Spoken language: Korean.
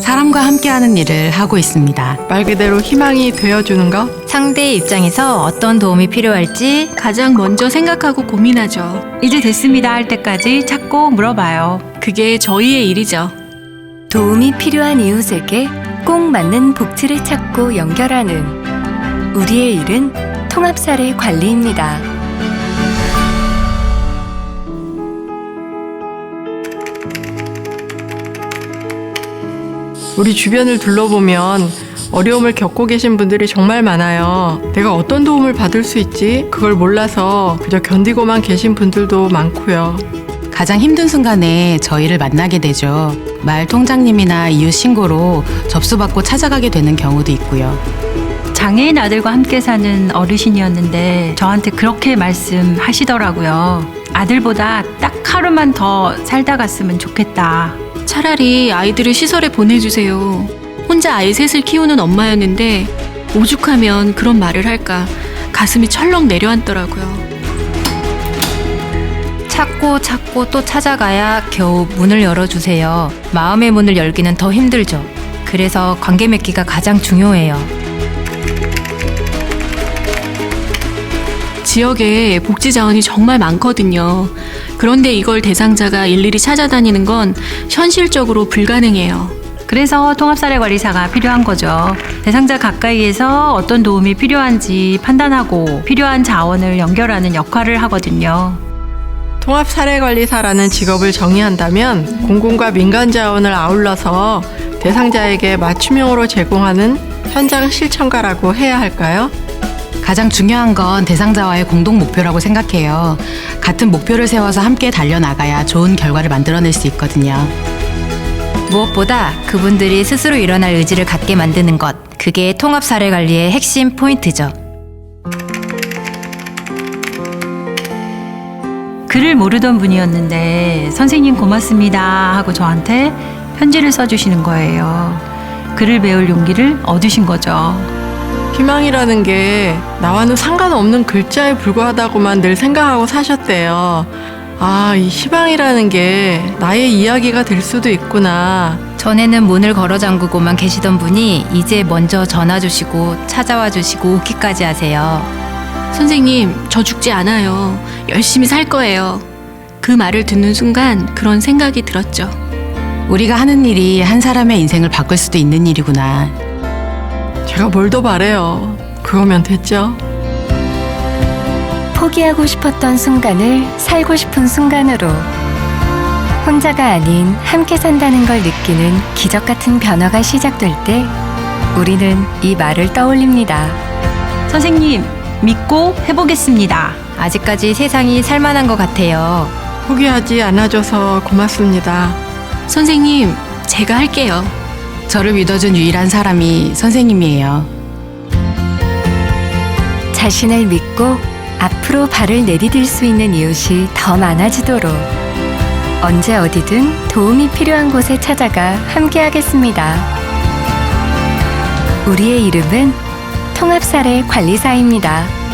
사람과 함께하는 일을 하고 있습니다. 말 그대로 희망이 되어주는 것? 상대의 입장에서 어떤 도움이 필요할지 가장 먼저 생각하고 고민하죠. 이제 됐습니다 할 때까지 찾고 물어봐요. 그게 저희의 일이죠. 도움이 필요한 이웃에게 꼭 맞는 복지를 찾고 연결하는 우리의 일은 통합사례 관리입니다. 우리 주변을 둘러보면 어려움을 겪고 계신 분들이 정말 많아요. 내가 어떤 도움을 받을 수 있지? 그걸 몰라서 그저 견디고만 계신 분들도 많고요. 가장 힘든 순간에 저희를 만나게 되죠. 마을 통장님이나 이웃 신고로 접수받고 찾아가게 되는 경우도 있고요. 장애인 아들과 함께 사는 어르신이었는데 저한테 그렇게 말씀하시더라고요. 아들보다 딱 하루만 더 살다 갔으면 좋겠다. 차라리 아이들을 시설에 보내주세요. 혼자 아이 셋을 키우는 엄마였는데 오죽하면 그런 말을 할까 가슴이 철렁 내려앉더라고요. 찾고 찾고 또 찾아가야 겨우 문을 열어주세요. 마음의 문을 열기는 더 힘들죠. 그래서 관계 맺기가 가장 중요해요. 지역에 복지 자원이 정말 많거든요. 그런데 이걸 대상자가 일일이 찾아다니는 건 현실적으로 불가능해요. 그래서 통합사례 관리사가 필요한 거죠. 대상자 가까이에서 어떤 도움이 필요한지 판단하고 필요한 자원을 연결하는 역할을 하거든요. 통합 사례 관리사라는 직업을 정의한다면 공공과 민간 자원을 아울러서 대상자에게 맞춤형으로 제공하는 현장 실천가라고 해야 할까요? 가장 중요한 건 대상자와의 공동 목표라고 생각해요. 같은 목표를 세워서 함께 달려나가야 좋은 결과를 만들어낼 수 있거든요. 무엇보다 그분들이 스스로 일어날 의지를 갖게 만드는 것. 그게 통합 사례 관리의 핵심 포인트죠. 글을 모르던 분이었는데 선생님 고맙습니다 하고 저한테 편지를 써주시는 거예요. 글을 배울 용기를 얻으신 거죠. 희망이라는 게 나와는 상관없는 글자에 불과하다고만 늘 생각하고 사셨대요. 아, 이 희망이라는 게 나의 이야기가 될 수도 있구나. 전에는 문을 걸어 잠그고만 계시던 분이 이제 먼저 전화 주시고 찾아와 주시고 오기까지 하세요. 선생님, 저 죽지 않아요. 열심히 살 거예요. 그 말을 듣는 순간 그런 생각이 들었죠. 우리가 하는 일이 한 사람의 인생을 바꿀 수도 있는 일이구나. 제가 뭘 더 바래요. 그거면 됐죠? 포기하고 싶었던 순간을 살고 싶은 순간으로 혼자가 아닌 함께 산다는 걸 느끼는 기적 같은 변화가 시작될 때 우리는 이 말을 떠올립니다. 선생님 믿고 해보겠습니다. 아직까지 세상이 살만한 것 같아요. 포기하지 않아줘서 고맙습니다. 선생님, 제가 할게요. 저를 믿어준 유일한 사람이 선생님이에요. 자신을 믿고 앞으로 발을 내디딜 수 있는 이웃이 더 많아지도록 언제 어디든 도움이 필요한 곳에 찾아가 함께하겠습니다. 우리의 이름은 통합사례 관리사입니다.